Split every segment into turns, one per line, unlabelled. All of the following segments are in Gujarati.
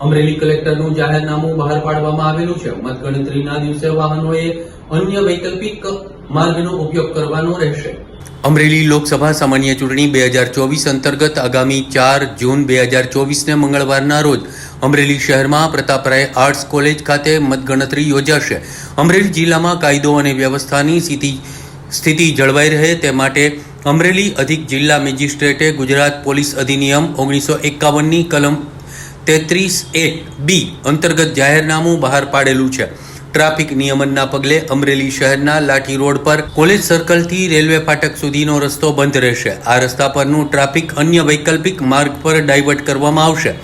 અમરેલી કલેક્ટરનું જાહેરનામું બહાર પાડવામાં આવેલું છે. મતગણતરીના દિવસે વાહનોએ અન્ય વૈકલ્પિક માર્ગનો ઉપયોગ કરવાનો રહેશે. અમરેલી લોકસભા સામાન્ય ચૂંટણી બે હજાર ચોવીસ અંતર્ગત આગામી ચાર જૂન બે હજાર ચોવીસને મંગળવારના રોજ અમરેલી શહેરમાં પ્રતાપરાય આર્ટ્સ કોલેજ ખાતે મતગણતરી યોજાશે. અમરેલી જિલ્લામાં કાયદો અને વ્યવસ્થાની સ્થિતિ સ્થિતિ જળવાઈ રહે તે માટે અમરેલી અધિક જિલ્લા મેજિસ્ટ્રેટે ગુજરાત પોલીસ અધિનિયમ ઓગણીસો એકાવનની કલમ તેત્રીસ એક બી અંતર્ગત જાહેરનામું બહાર પાડેલું છે. ટ્રાફિક નિયમનના પગલે અમરેલી શહેરના લાઠી રોડ પર કોલેજ સર્કલથી રેલવે ફાટક સુધીનો રસ્તો બંધ રહેશે. આ રસ્તા પરનું ટ્રાફિક અન્ય વૈકલ્પિક માર્ગ પર ડાયવર્ટ કરવામાં આવશે.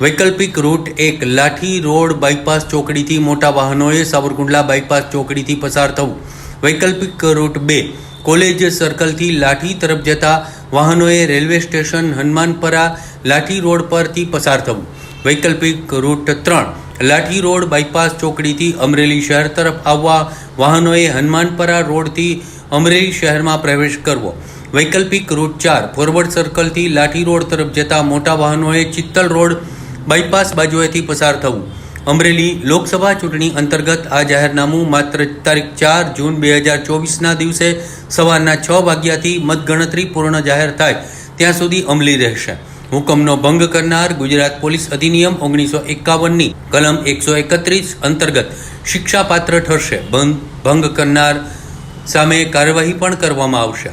વૈકલ્પિક રૂટ એક, લાઠી રોડ બાયપાસ ચોકડીથી મોટા વાહનોએ સાવરકુંડલા બાયપાસ ચોકડીથી પસાર થવું. વૈકલ્પિક રૂટ બે, કોલેજ સર્કલથી લાઠી તરફ જતા વાહનોએ railway station Hanumanpara Lathi road પરથી પસાર થવું. વૈકલ્પિક રૂટ ત્રણ. લાઠી રોડ બાયપાસ ચોકડીથી અમરેલી શહેર તરફ આવવા વાહનોએ હનુમાનપરા રોડથી અમરેલી શહેરમાં પ્રવેશ કરવો. વૈકલ્પિક રૂટ ચાર, ફોરવર્ડ સર્કલથી લાઠી રોડ તરફ જતા મોટા વાહનોએ ચિત્તલ રોડ બાયપાસ બાજુએથી પસાર થવું. અમરેલી લોકસભા ચૂંટણી અંતર્ગત આ જાહેરનામું માત્ર તારીખ ચાર જૂન બે હજાર ચોવીસના દિવસે સવારના છ વાગ્યાથી મતગણતરી પૂર્ણ જાહેર થાય. ત્યાં સુધી અમલી રહેશે. હુકમનો ભંગ કરનાર ગુજરાત પોલીસ અધિનિયમ ઓગણીસો એકાવનની કલમ એકસો એકત્રીસ અંતર્ગત શિક્ષાપાત્ર ઠરશે. ભંગ કરનાર સામે કાર્યવાહી પણ કરવામાં આવશે.